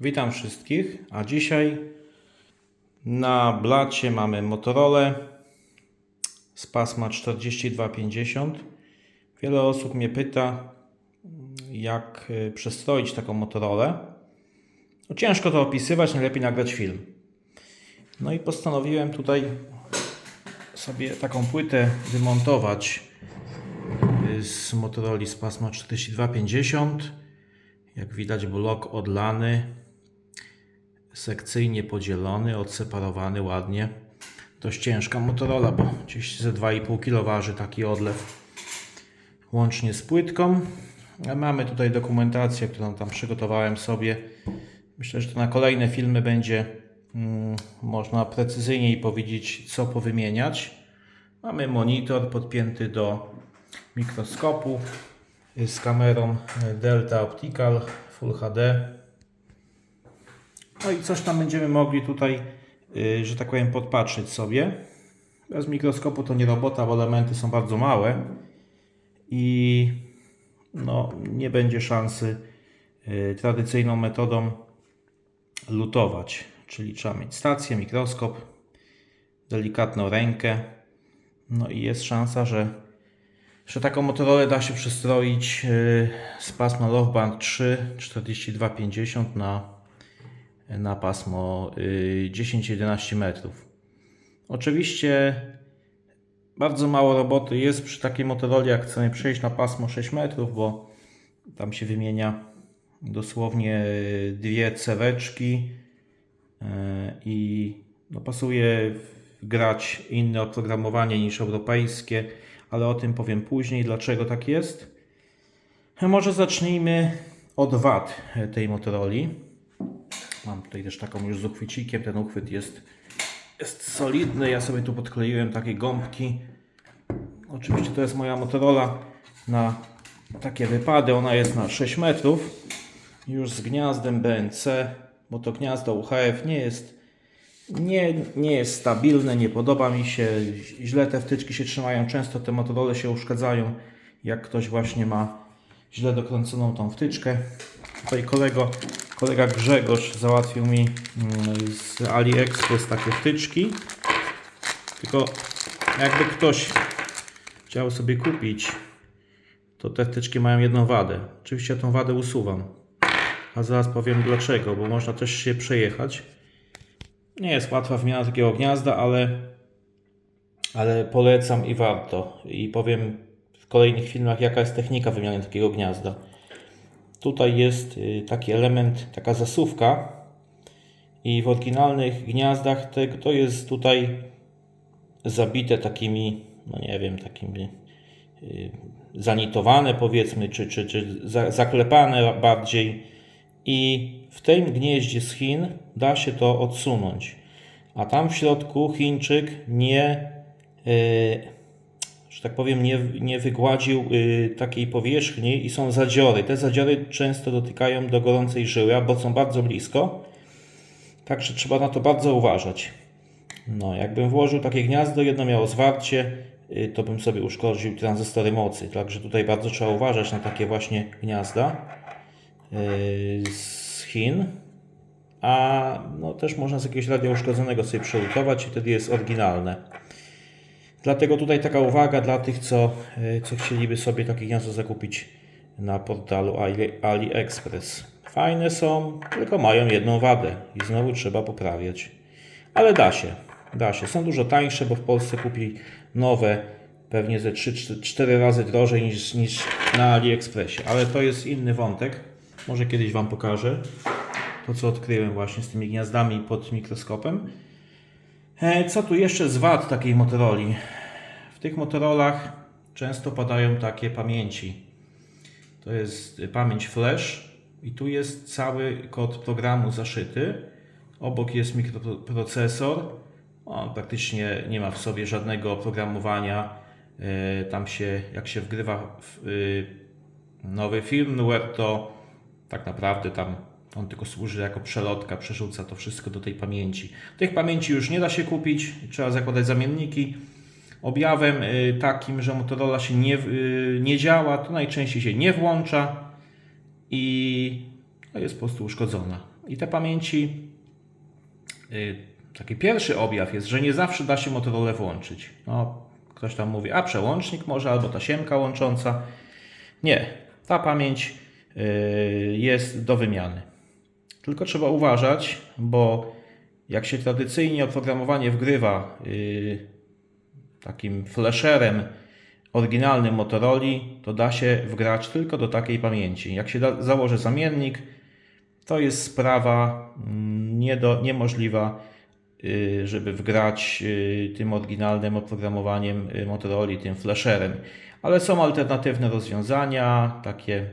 Witam wszystkich, a dzisiaj na blacie mamy Motorola z pasma 4250. Wiele osób mnie pyta, jak y, przestroić taką Motorola. No, ciężko to opisywać, najlepiej nagrać film. No i postanowiłem tutaj sobie taką płytę wymontować y, z Motorola z pasma 4250. Jak widać blok odlany, sekcyjnie podzielony, odseparowany ładnie. Dość ciężka Motorola, bo gdzieś ze 2,5 kg waży taki odlew. Łącznie z płytką. Mamy tutaj dokumentację, którą tam przygotowałem sobie. Myślę, że to na kolejne filmy będzie mm, można precyzyjniej powiedzieć, co powymieniać. Mamy monitor podpięty do mikroskopu z kamerą Delta Optical Full HD. No i coś tam będziemy mogli tutaj, y, że tak powiem, podpatrzeć sobie. Bez mikroskopu to nie robota, bo elementy są bardzo małe i no, nie będzie szansy y, tradycyjną metodą lutować. Czyli trzeba mieć stację, mikroskop, delikatną rękę. No i jest szansa, że, że taką Motorola da się przystroić y, z pasma Loveband 3 4250 na, na pasmo y, 10-11 metrów. Oczywiście bardzo mało roboty jest przy takiej Motorola, jak chcemy przejść na pasmo 6 metrów, bo tam się wymienia dosłownie dwie ceweczki y, i no, pasuje grać inne oprogramowanie niż europejskie, ale o tym powiem później, dlaczego tak jest. Może zacznijmy od wad tej Motorola. Mam tutaj też taką już z uchwycikiem, ten uchwyt jest, jest solidny, ja sobie tu podkleiłem takie gąbki. Oczywiście to jest moja Motorola na takie wypady, ona jest na 6 metrów, już z gniazdem BNC, bo to gniazdo UHF nie jest nie, nie jest stabilne, nie podoba mi się, źle te wtyczki się trzymają, często te Motorola się uszkadzają, jak ktoś właśnie ma źle dokręconą tą wtyczkę. Tutaj kolego, kolega Grzegorz załatwił mi mm, z AliExpress takie wtyczki, tylko jakby ktoś chciał sobie kupić, to te wtyczki mają jedną wadę. Oczywiście ja tą wadę usuwam, a zaraz powiem dlaczego, bo można też się przejechać. Nie jest łatwa wymiana takiego gniazda, ale, ale polecam i warto. I powiem w kolejnych filmach, jaka jest technika wymiany takiego gniazda. Tutaj jest y, taki element, taka zasuwka i w oryginalnych gniazdach to jest tutaj zabite takimi, no nie wiem, takimi y, zanitowane powiedzmy, czy, czy, czy za- zaklepane bardziej i w tym gnieździe z Chin da się to odsunąć. A tam w środku Chińczyk nie, yy, że tak powiem, nie, nie wygładził yy, takiej powierzchni i są zadziory. Te zadziory często dotykają do gorącej żyły, albo są bardzo blisko. Także trzeba na to bardzo uważać. No, jakbym włożył takie gniazdo, jedno miało zwarcie, yy, to bym sobie uszkodził tranzystory mocy. Także tutaj bardzo trzeba uważać na takie właśnie gniazda yy, z Chin, a no, też można z jakiegoś radia uszkodzonego sobie przelutować i wtedy jest oryginalne. Dlatego tutaj taka uwaga dla tych, co, yy, co chcieliby sobie takie gniazdo zakupić na portalu Ali, AliExpress. Fajne są, tylko mają jedną wadę i znowu trzeba poprawiać. Ale da się, da się. Są dużo tańsze, bo w Polsce kupi nowe pewnie ze 3-4 razy drożej niż, niż na AliExpressie. Ale to jest inny wątek. Może kiedyś Wam pokażę to, co odkryłem właśnie z tymi gniazdami pod mikroskopem. E, Co tu jeszcze z wad takiej Motorola? W tych Motorolach często padają takie pamięci. To jest pamięć flash i tu jest cały kod programu zaszyty. Obok jest mikroprocesor. On praktycznie nie ma w sobie żadnego oprogramowania. E, Tam się, jak się wgrywa y, nowy firmware, to tak naprawdę tam on tylko służy jako przelotka, przerzuca to wszystko do tej pamięci. Tych pamięci już nie da się kupić, trzeba zakładać zamienniki. Objawem y, takim, że Motorola się nie, y, nie działa, to najczęściej się nie włącza i no, jest po prostu uszkodzona. I te pamięci, y, taki pierwszy objaw jest, że nie zawsze da się Motorola włączyć. No, ktoś tam mówi, a przełącznik może, albo tasiemka łącząca. Nie, ta pamięć jest do wymiany. Tylko trzeba uważać, bo jak się tradycyjnie oprogramowanie wgrywa y, takim flasherem oryginalnym Motorola, to da się wgrać tylko do takiej pamięci. Jak się założy zamiennik, to jest sprawa mm, nie do, niemożliwa, y, żeby wgrać y, tym oryginalnym oprogramowaniem Motorola, tym flasherem. Ale są alternatywne rozwiązania, takie,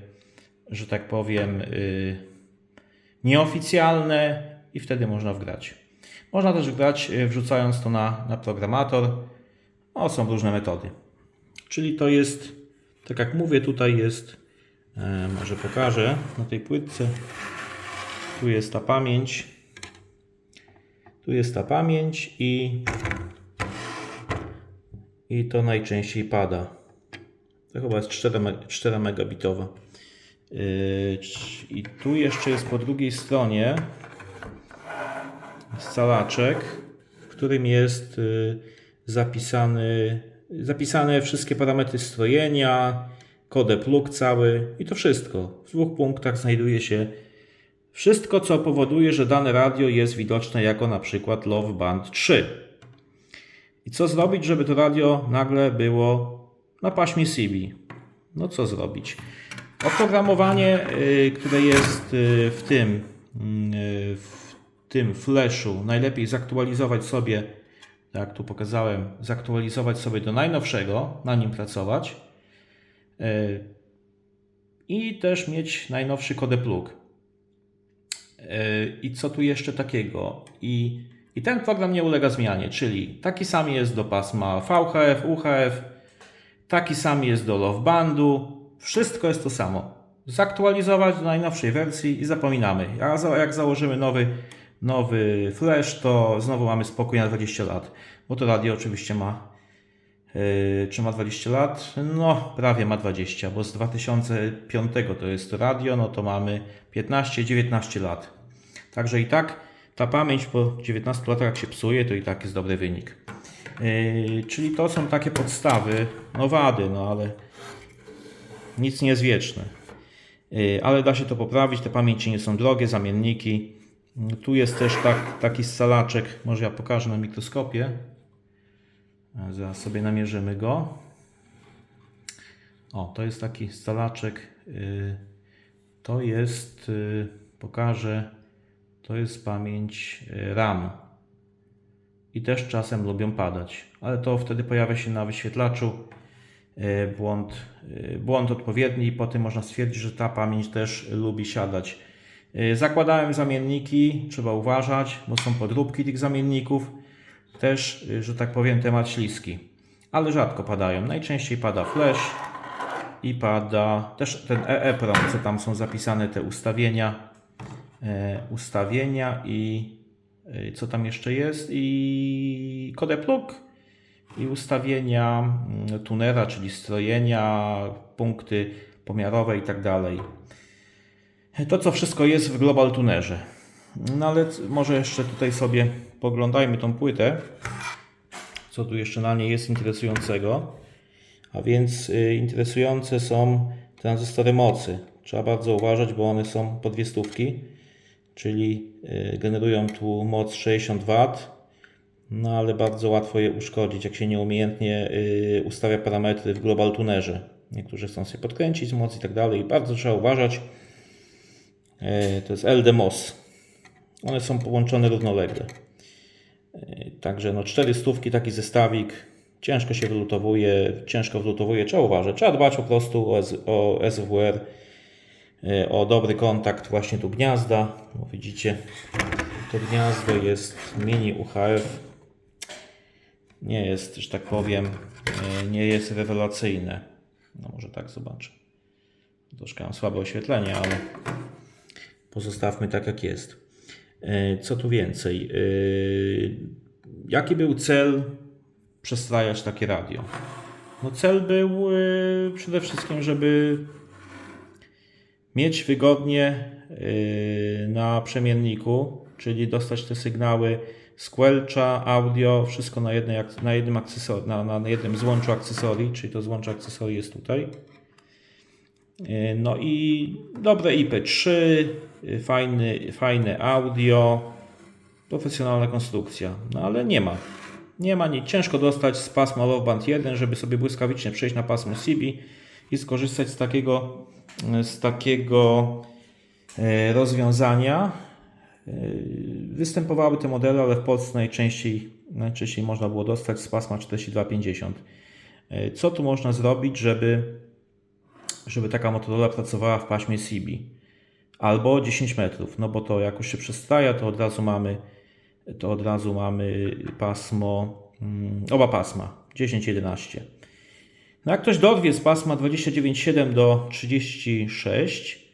że tak powiem, y, nieoficjalne i wtedy można wgrać. Można też wgrać y, wrzucając to na, na programator. No, są różne metody. Czyli to jest, tak jak mówię, tutaj jest, e, może pokażę na tej płytce. Tu jest ta pamięć. Tu jest ta pamięć i, i to najczęściej pada. To chyba jest 4, me- 4 megabitowa. I tu jeszcze jest po drugiej stronie scalaczek, w którym jest y, zapisany, zapisane wszystkie parametry strojenia, kode plug cały i to wszystko. W dwóch punktach znajduje się wszystko, co powoduje, że dane radio jest widoczne jako na przykład Love Band 3. I co zrobić, żeby to radio nagle było na paśmie CB? No co zrobić? Oprogramowanie, y, które jest y, w tym, y, w tym flashu, najlepiej zaktualizować sobie, tak tu pokazałem, zaktualizować sobie do najnowszego, na nim pracować i też mieć najnowszy kodeplug. I co tu jeszcze takiego? I, I ten program nie ulega zmianie, czyli taki sam jest do pasma VHF, UHF, taki sam jest do Love Bandu. Wszystko jest to samo. Zaktualizować do najnowszej wersji i zapominamy. A jak założymy nowy, nowy flash, to znowu mamy spokój na 20 lat. Bo to radio oczywiście ma. Yy, czy ma 20 lat? No, prawie ma 20, bo z 2005 to jest radio, no to mamy 15-19 lat. Także i tak ta pamięć po 19 latach, jak się psuje, to i tak jest dobry wynik. Yy, czyli to są takie podstawy, no wady, no ale nic nie jest wieczne. Yy, Ale da się to poprawić, te pamięci nie są drogie, zamienniki. Yy, Tu jest też tak, taki scalaczek, może ja pokażę na mikroskopie. Yy, Zaraz sobie namierzymy go. O, to jest taki scalaczek. yy, To jest, yy, pokażę, to jest pamięć RAM. I też czasem lubią padać, ale to wtedy pojawia się na wyświetlaczu e, błąd, e, błąd odpowiedni i po tym można stwierdzić, że ta pamięć też lubi siadać. E, Zakładałem zamienniki, trzeba uważać, bo są podróbki tych zamienników. Też, e, że tak powiem, temat śliski, ale rzadko padają. Najczęściej pada flash i pada też ten EEPROM, co tam są zapisane te ustawienia, e, ustawienia i e, co tam jeszcze jest i kodeplug i ustawienia mm, tunera, czyli strojenia, punkty pomiarowe i tak. To co wszystko jest w Global Tunerze. No ale może jeszcze tutaj sobie poglądajmy tą płytę. Co tu jeszcze na niej jest interesującego? A więc y, interesujące są tranzystory mocy. Trzeba bardzo uważać, bo one są po dwie stówki, czyli y, generują tu moc 60 W. No ale bardzo łatwo je uszkodzić, jak się nieumiejętnie y, ustawia parametry w Global Tunerze. Niektórzy chcą sobie podkręcić moc i tak dalej. Bardzo trzeba uważać. Y, To jest LDMOS. One są połączone równolegle. Y, Także no 400 taki zestawik. Ciężko się wylutowuje, ciężko wylutowuje. Trzeba uważać. Trzeba dbać po prostu o, o SWR, y, o dobry kontakt właśnie tu gniazda. Bo widzicie, to gniazdo jest mini UHF. Nie jest, że tak powiem, y, nie jest rewelacyjne. No może tak zobaczę. Troszkę mam słabe oświetlenie, ale pozostawmy tak jak jest. E, Co tu więcej? E, Jaki był cel przestrajać takie radio? No cel był e, przede wszystkim, żeby mieć wygodnie na przemienniku, czyli dostać te sygnały squelcha, audio, wszystko na, jednej, na, jednym, na, na jednym złączu akcesorii, czyli to złącze akcesorii jest tutaj. Yy, No i dobre IP3, yy, fajny, fajne audio, profesjonalna konstrukcja, no ale nie ma. Nie ma nic. Ciężko dostać z pasma Loveband 1, żeby sobie błyskawicznie przejść na pasmo CB i skorzystać z takiego, z takiego e, rozwiązania. E, Występowały te modele, ale w Polsce najczęściej, najczęściej można było dostać z pasma 4250. E, Co tu można zrobić, żeby, żeby taka Motorola pracowała w paśmie CB? Albo 10 metrów, no bo to jak już się przestaja, to od razu mamy to od razu mamy pasmo, mm, oba pasma 10-11. No jak ktoś dorwie z pasma 29,7 do 36,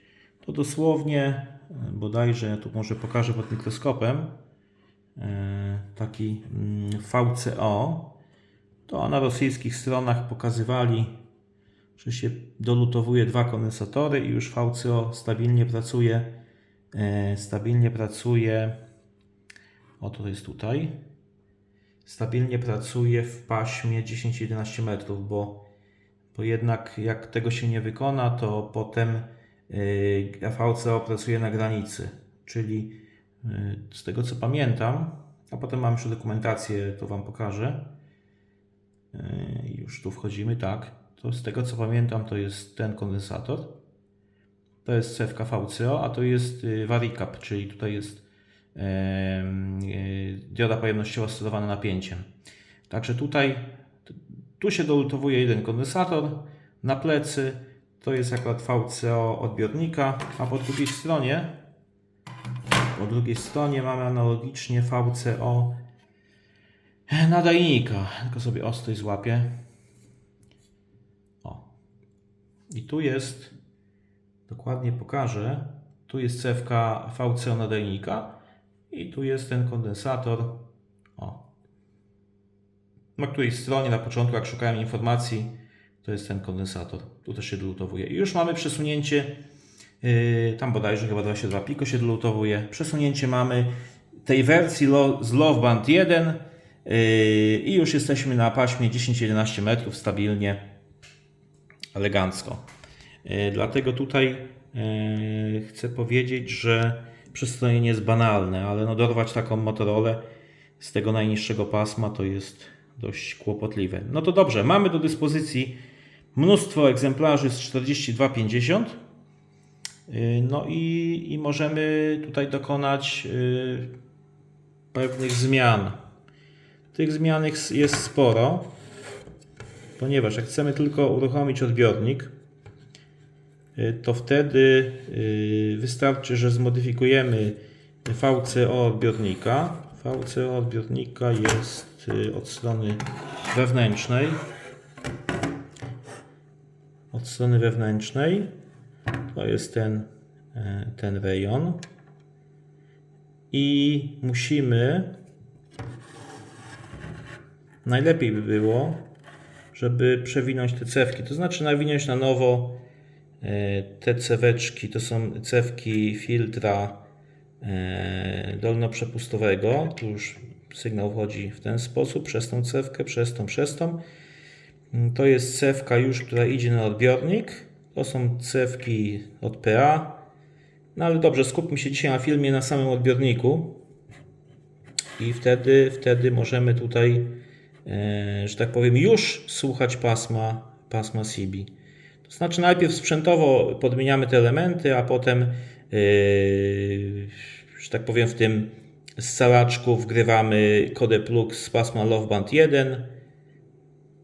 to dosłownie, bodajże, ja tu może pokażę pod mikroskopem, e, taki mm, VCO, to na rosyjskich stronach pokazywali, że się dolutowuje dwa kondensatory i już VCO stabilnie pracuje, e, stabilnie pracuje, o to jest tutaj, stabilnie pracuje w paśmie 10-11 metrów, bo, bo jednak jak tego się nie wykona, to potem yy, VCO pracuje na granicy, czyli yy, z tego co pamiętam, a potem mam jeszcze dokumentację, to Wam pokażę. Yy, już tu wchodzimy, tak. To z tego co pamiętam, to jest ten kondensator. To jest cewka VCO, a to jest Varicap, czyli tutaj jest dioda pojemnościowa sterowana napięciem. Także tutaj tu się dolutowuje jeden kondensator na plecy. To jest akurat VCO odbiornika, a po drugiej stronie po drugiej stronie mamy analogicznie VCO nadajnika. Tylko sobie ostry złapię. O. I tu jest, dokładnie pokażę, tu jest cewka VCO nadajnika i tu jest ten kondensator. O. Na której stronie na początku, jak szukałem informacji, to jest ten kondensator. Tu też się dolutowuje. I już mamy przesunięcie, yy, tam bodajże chyba 22 piko się dolutowuje. Przesunięcie mamy tej wersji lo, z Loveband 1 yy, i już jesteśmy na paśmie 10-11 metrów stabilnie, elegancko. Yy, dlatego tutaj yy, chcę powiedzieć, że przestrojenie jest banalne, ale no dorwać taką Motorola z tego najniższego pasma to jest dość kłopotliwe. No to dobrze, mamy do dyspozycji mnóstwo egzemplarzy z 4250. Yy, No i, i możemy tutaj dokonać yy, pewnych zmian. Tych zmian jest sporo, ponieważ jak chcemy tylko uruchomić odbiornik, yy, to wtedy wystarczy, że zmodyfikujemy VCO odbiornika. VCO odbiornika jest od strony wewnętrznej. Od strony wewnętrznej to jest ten, e, ten rejon. I musimy. Najlepiej by było, żeby przewinąć te cewki. To znaczy nawinąć na nowo e, te ceweczki. To są cewki filtra e, dolnoprzepustowego. Tu już sygnał wchodzi w ten sposób, przez tą cewkę, przez tą, przez tą. To jest cewka już, która idzie na odbiornik. To są cewki od PA. No ale dobrze, skupmy się dzisiaj na filmie na samym odbiorniku. I wtedy, wtedy możemy tutaj, e, że tak powiem, już słuchać pasma, pasma CB. To znaczy najpierw sprzętowo podmieniamy te elementy, a potem, e, że tak powiem, w tym scalaczku wgrywamy kodę plug z pasma Loveband 1.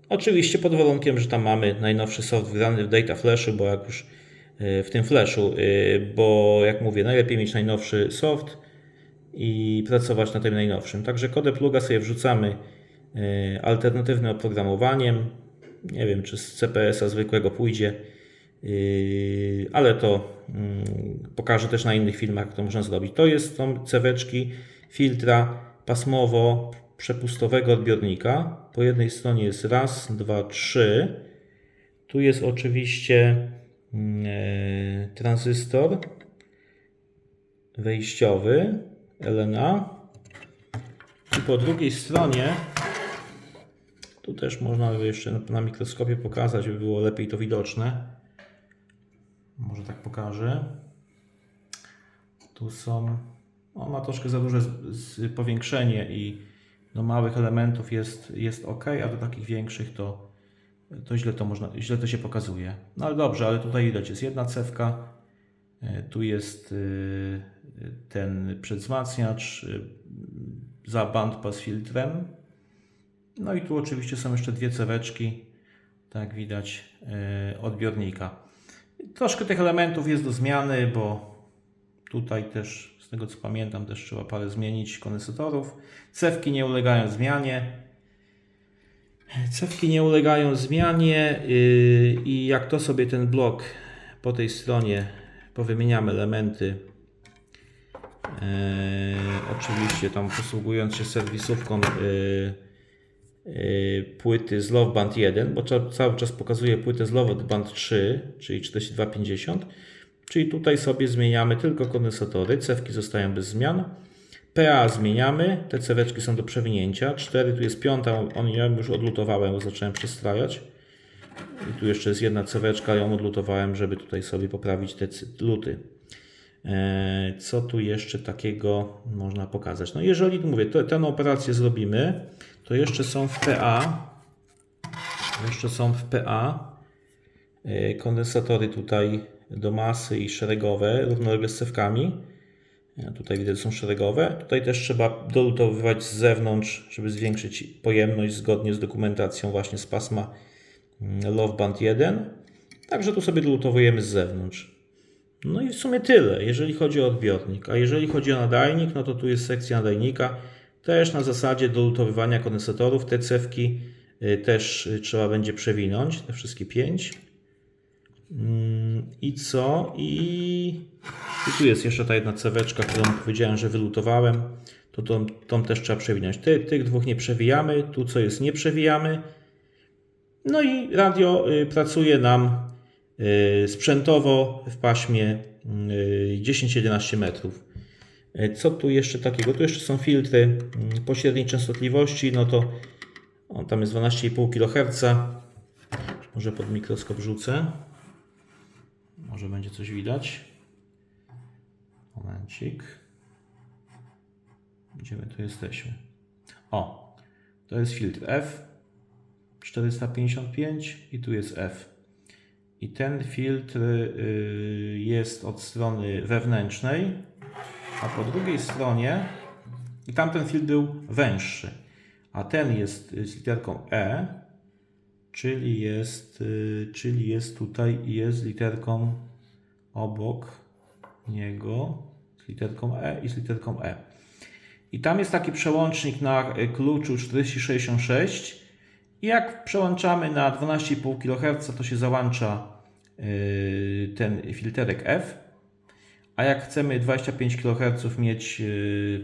Oczywiście pod warunkiem, że tam mamy najnowszy soft wgrany w Data Flashu, bo jak już y, w tym Flashu, y, bo jak mówię, najlepiej mieć najnowszy soft i pracować na tym najnowszym. Także kodę pluga sobie wrzucamy y, alternatywnym oprogramowaniem. Nie wiem, czy z CPS-a zwykłego pójdzie, ale to mm, pokażę też na innych filmach, jak to można zrobić. To jest są ceweczki filtra pasmowo przepustowego odbiornika. Po jednej stronie jest raz, dwa, trzy. Tu jest oczywiście mm, e, tranzystor wejściowy LNA. I po drugiej stronie, tu też można jeszcze na- mikroskopie pokazać, żeby było lepiej to widoczne. Może tak pokażę. Tu są. On ma troszkę za duże powiększenie i do małych elementów jest, jest ok, a do takich większych to, to źle to można, źle to się pokazuje. No ale dobrze, ale tutaj widać jest jedna cewka, e, tu jest y, ten przedwzmacniacz y, za bandpass filtrem. No i tu oczywiście są jeszcze dwie ceweczki, tak widać, odbiornika. Troszkę tych elementów jest do zmiany, bo tutaj też, z tego co pamiętam, też trzeba parę zmienić kondensatorów. Cewki nie ulegają zmianie. Cewki nie ulegają zmianie yy, i jak to sobie ten blok po tej stronie powymieniamy elementy, yy, oczywiście tam posługując się serwisówką yy, płyty z Love Band 1, bo ca- cały czas pokazuje płytę z Love Band 3, czyli 4250. Czyli tutaj sobie zmieniamy tylko kondensatory, cewki zostają bez zmian. PA zmieniamy, te ceweczki są do przewinięcia. 4 tu jest piąta, on ja już odlutowałem, bo zacząłem przestrajać. I tu jeszcze jest jedna ceweczka, ją odlutowałem, żeby tutaj sobie poprawić te luty. Eee, Co tu jeszcze takiego można pokazać? No jeżeli, mówię, to, tę operację zrobimy, to jeszcze są w PA, jeszcze są w PA e, kondensatory tutaj do masy i szeregowe, równolegle z cewkami. E, Tutaj widać, że są szeregowe. Tutaj też trzeba dolutowywać z zewnątrz, żeby zwiększyć pojemność zgodnie z dokumentacją właśnie z pasma mm, Love Band 1. Także tu sobie dolutowujemy z zewnątrz. No i w sumie tyle, jeżeli chodzi o odbiornik. A jeżeli chodzi o nadajnik, no to tu jest sekcja nadajnika. Też na zasadzie dolutowywania kondensatorów. Te cewki y, też y, trzeba będzie przewinąć, te wszystkie pięć. I co? I, I tu jest jeszcze ta jedna ceweczka, którą powiedziałem, że wylutowałem. To tą, tą też trzeba przewinąć. Ty, tych dwóch nie przewijamy. Tu co jest nie przewijamy. No i radio y, pracuje nam y, sprzętowo w paśmie y, 10-11 metrów. Y, Co tu jeszcze takiego? Tu jeszcze są filtry mm, pośredniej częstotliwości. No to o, tam jest 12,5 kHz. Może pod mikroskop rzucę. Może będzie coś widać. Momencik. Gdzie my tu jesteśmy? O, to jest filtr F 455 i tu jest F. I ten filtr y, jest od strony wewnętrznej, a po drugiej stronie i tamten filtr był węższy, a ten jest z literką E, czyli jest, y, czyli jest tutaj i jest literką obok niego z literką E i z literką E. I tam jest taki przełącznik na y, kluczu 4066 i jak przełączamy na 12,5 kHz, to się załącza y, ten filterek F. A jak chcemy 25 kHz mieć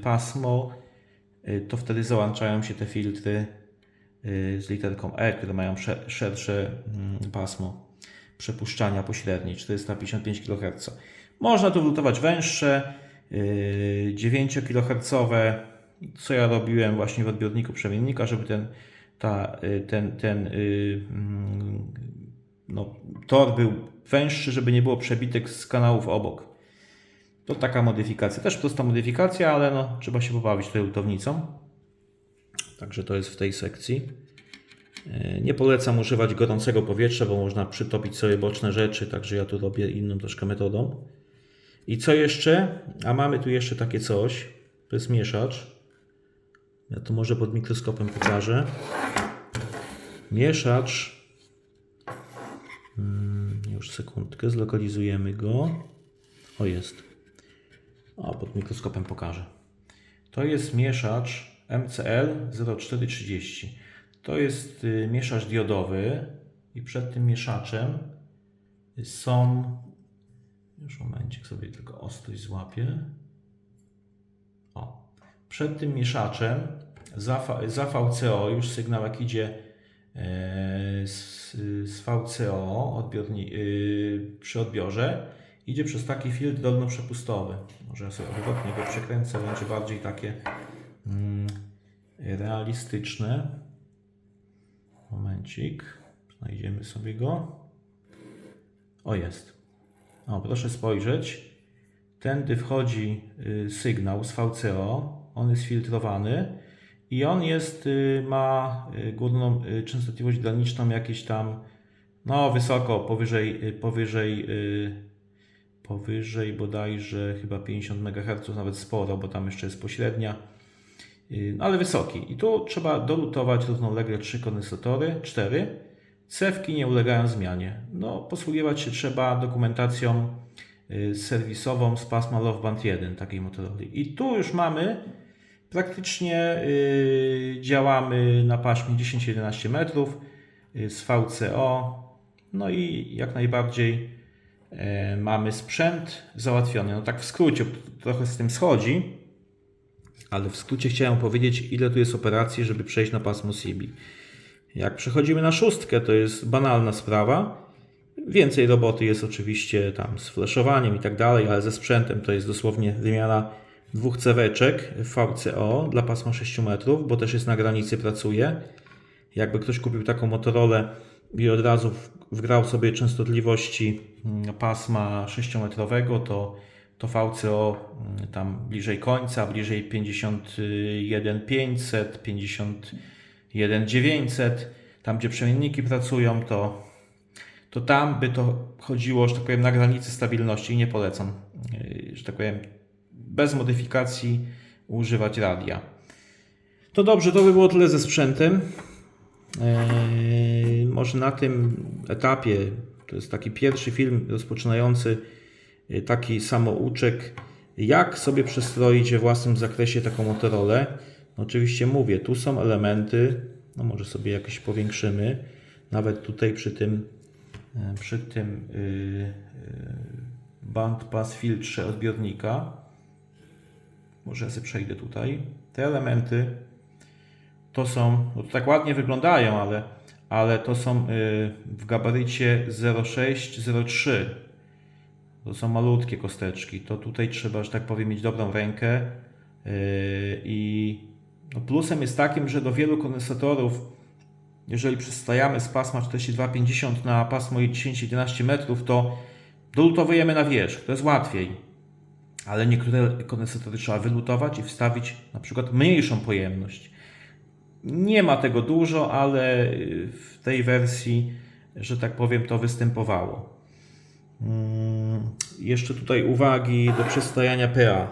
pasmo, to wtedy załączają się te filtry z literką E, które mają sze- szersze mm, pasmo przepuszczania pośredniej 455 kHz. Można tu wlutować węższe, yy, 9 kHz, co ja robiłem właśnie w odbiorniku przemiennika, żeby ten, ta, y, ten, ten y, mm, no, tor był węższy, żeby nie było przebitek z kanałów obok. To taka modyfikacja. Też prosta modyfikacja, ale no, trzeba się pobawić tutaj lutownicą. Także to jest w tej sekcji. E, Nie polecam używać gorącego powietrza, bo można przytopić sobie boczne rzeczy, także ja tu robię inną troszkę metodą. I co jeszcze? A mamy tu jeszcze takie coś. To jest mieszacz. Ja to może pod mikroskopem pokażę. Mieszacz. Mm, Już sekundkę, zlokalizujemy go. O jest. O, pod mikroskopem pokażę. To jest mieszacz MCL 0430. To jest y, mieszacz diodowy i przed tym mieszaczem są już momencik sobie tylko ostrość złapię. O. Przed tym mieszaczem za, za VCO już sygnał jak idzie e, z, z VCO odbiorni, y, przy odbiorze idzie przez taki filtr dolnoprzepustowy. Może ja sobie odwrotnie go przekręcę, będzie bardziej takie mm, realistyczne. Momencik, znajdziemy sobie go. O jest. O, proszę spojrzeć. Tędy wchodzi y, sygnał z VCO. On jest filtrowany i on jest, y, ma y, górną częstotliwość graniczną jakieś tam, no wysoko, powyżej, powyżej, powyżej bodajże chyba 50 MHz, nawet sporo, bo tam jeszcze jest pośrednia, no ale wysoki. I tu trzeba dolutować równolegle trzy kondensatory, cztery. Cewki nie ulegają zmianie. No, posługiwać się trzeba dokumentacją y, serwisową z pasma Love Band 1 takiej Motorola. I tu już mamy praktycznie y, działamy na paśmie 10-11 metrów y, z VCO. No i jak najbardziej e, mamy sprzęt załatwiony. No tak w skrócie, trochę z tym schodzi, ale w skrócie chciałem powiedzieć, ile tu jest operacji, żeby przejść na pasmo CB. Jak przechodzimy na szóstkę, to jest banalna sprawa. Więcej roboty jest oczywiście tam z flashowaniem i tak dalej, ale ze sprzętem to jest dosłownie wymiana dwóch ceweczek VCO dla pasma 6 metrów, bo też jest na granicy pracuje. Jakby ktoś kupił taką Motorola i od razu wgrał sobie częstotliwości mm, pasma 6-metrowego, to, to VCO mm, tam bliżej końca, bliżej 51500, 51900, tam gdzie przemienniki pracują, to, to tam by to chodziło, że tak powiem, na granicy stabilności i nie polecam, yy, że tak powiem, bez modyfikacji używać radia. To dobrze, to by było tyle ze sprzętem. Eee, może na tym etapie, to jest taki pierwszy film rozpoczynający taki samouczek, jak sobie przestroić we własnym zakresie taką Motorola. No oczywiście mówię, tu są elementy, no może sobie jakieś powiększymy, nawet tutaj przy tym, e, przy tym yy, yy, band pass filtrze odbiornika. Może ja sobie przejdę tutaj. Te elementy to są, no to tak ładnie wyglądają, ale, ale to są y, w gabarycie 0,6-0,3. To są malutkie kosteczki. To tutaj trzeba, że tak powiem, mieć dobrą rękę. y, I no plusem jest takim, że do wielu kondensatorów, jeżeli przystajamy z pasma 42,50 na pasmo 10-11 metrów, to dolutowujemy na wierzch. To jest łatwiej. Ale niektóre kondensatory trzeba wylutować i wstawić na przykład mniejszą pojemność. Nie ma tego dużo, ale w tej wersji, że tak powiem, to występowało. Mm, Jeszcze tutaj uwagi do przestajania PA.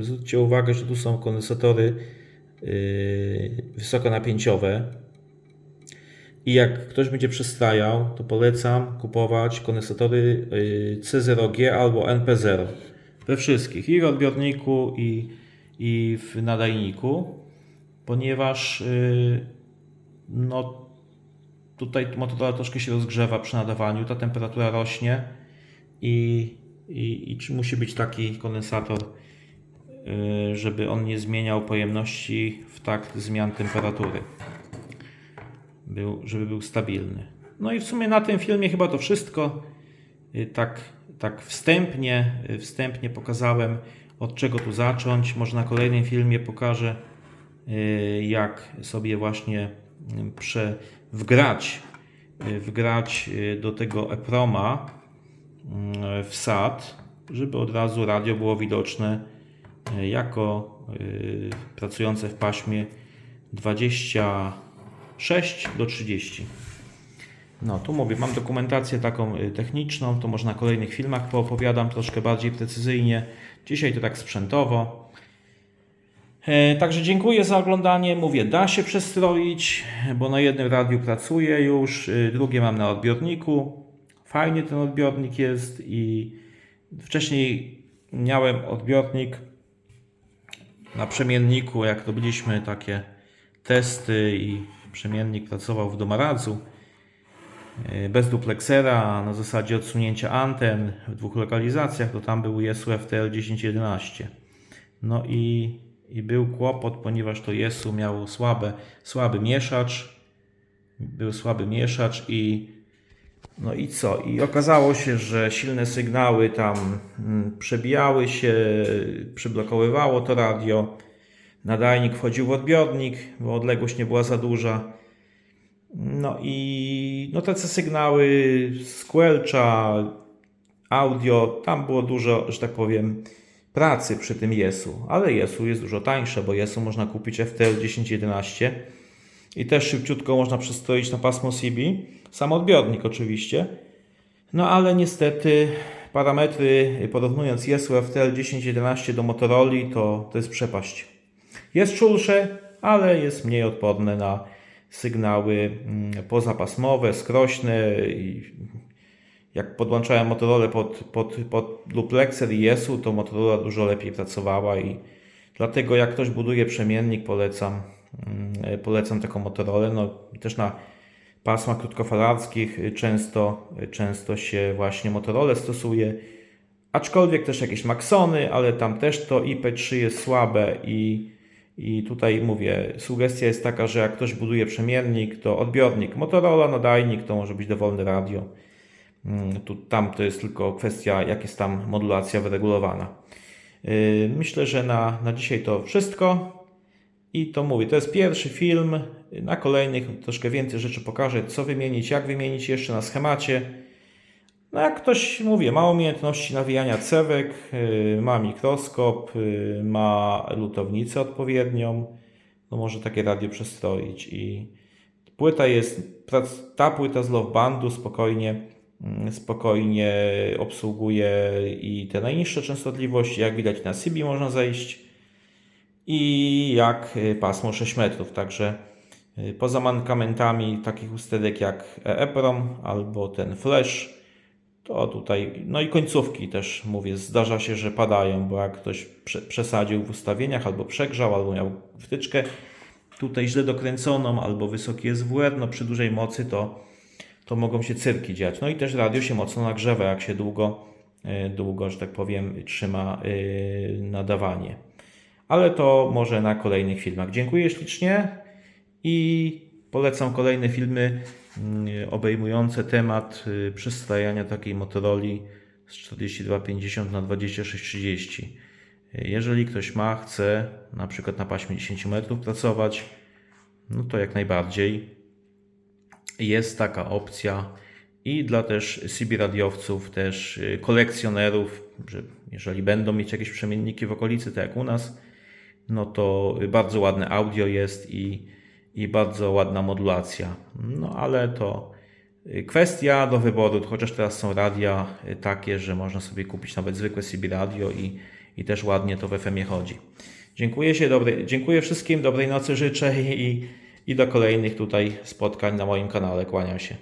Zwróćcie uwagę, że tu są kondensatory yy, wysokonapięciowe. I jak ktoś będzie przestajał, to polecam kupować kondensatory yy, C0G albo NP0. We wszystkich, i w odbiorniku, i, i w nadajniku ponieważ yy, no, tutaj Motorola troszkę się rozgrzewa przy nadawaniu, ta temperatura rośnie i, i, i czy musi być taki kondensator, yy, żeby on nie zmieniał pojemności w takt zmian temperatury, był, żeby był stabilny. No i w sumie na tym filmie chyba to wszystko. Yy, Tak, tak wstępnie, yy, wstępnie pokazałem od czego tu zacząć. Może na kolejnym filmie pokażę y, jak sobie właśnie y, prze, wgrać, y, wgrać y, do tego EPROMa y, wsad, żeby od razu radio było widoczne y, jako y, pracujące w paśmie 26 do 30. No, tu mówię, mam dokumentację taką y, techniczną, to może na kolejnych filmach poopowiadam troszkę bardziej precyzyjnie. Dzisiaj to tak sprzętowo. E, Także dziękuję za oglądanie. Mówię, da się przestroić, bo na jednym radiu pracuję już, drugie mam na odbiorniku. Fajnie ten odbiornik jest i wcześniej miałem odbiornik na przemienniku, jak robiliśmy takie testy i przemiennik pracował w domaradzu y, bez duplexera na zasadzie odsunięcia anten w dwóch lokalizacjach, to tam był Jesu FTL 1011. No i, i był kłopot, ponieważ to Jesu miało słabe, słaby mieszacz, był słaby mieszacz i No i co? I okazało się, że silne sygnały tam mm, przebijały się, przyblokowywało to radio. Nadajnik wchodził w odbiornik, bo odległość nie była za duża. No i no te sygnały squelcha, audio, tam było dużo, że tak powiem, pracy przy tym Jesu. Ale Jesu jest dużo tańsze, bo Jesu można kupić FTL 1011 i też szybciutko można przestroić na pasmo CB. Sam odbiornik oczywiście. No ale niestety parametry, porównując Jesu FTL 1011 do Motorola, to, to jest przepaść. Jest czulsze, ale jest mniej odporne na sygnały mm, pozapasmowe, skrośne. Jak podłączałem Motorola pod, pod, pod duplexer i Jesu, to Motorola dużo lepiej pracowała i dlatego jak ktoś buduje przemiennik, polecam, mm, polecam taką Motorola. No, też na pasmach krótkofalarskich często, często się właśnie Motorola stosuje. Aczkolwiek też jakieś Maxony, ale tam też to IP3 jest słabe i, i tutaj mówię, sugestia jest taka, że jak ktoś buduje przemiernik, to odbiornik Motorola, nadajnik to może być dowolne radio. Mm, Tu, tam to jest tylko kwestia, jak jest tam modulacja wyregulowana. Yy, Myślę, że na, na dzisiaj to wszystko. I to mówię, to jest pierwszy film. Na kolejnych troszkę więcej rzeczy pokażę, co wymienić, jak wymienić jeszcze na schemacie. No jak ktoś, mówię, ma umiejętności nawijania cewek, yy, ma mikroskop, yy, ma lutownicę odpowiednią, no może takie radio przestroić. I płyta jest, ta płyta z Love Bandu spokojnie, mm, spokojnie obsługuje i te najniższe częstotliwości, jak widać na CB można zejść i jak y, pasmo 6 metrów. Także y, poza mankamentami takich usterek jak EEPROM albo ten Flash, to tutaj, no i końcówki też mówię, zdarza się, że padają, bo jak ktoś prze, przesadził w ustawieniach albo przegrzał, albo miał wtyczkę tutaj źle dokręconą, albo wysoki SWR, no przy dużej mocy to, to mogą się cyrki dziać. No i też radio się mocno nagrzewa, jak się długo, y, długo, że tak powiem, trzyma nadawanie ale to może na kolejnych filmach. Dziękuję ślicznie i polecam kolejne filmy mm, obejmujące temat y, przystrajania takiej Motorola z 4250 na 2630. Jeżeli ktoś ma, chce na przykład na paśmie 10 metrów pracować, no to jak najbardziej jest taka opcja i dla też CB radiowców, też y, kolekcjonerów, że jeżeli będą mieć jakieś przemienniki w okolicy, tak jak u nas, no to bardzo ładne audio jest i, i bardzo ładna modulacja. No ale to y, kwestia do wyboru, chociaż teraz są radia y, takie, że można sobie kupić nawet zwykłe CB radio i, i też ładnie to w FM-ie chodzi. Dziękuję, się, dobrej, dziękuję wszystkim, dobrej nocy życzę i, i do kolejnych tutaj spotkań na moim kanale. Kłaniam się.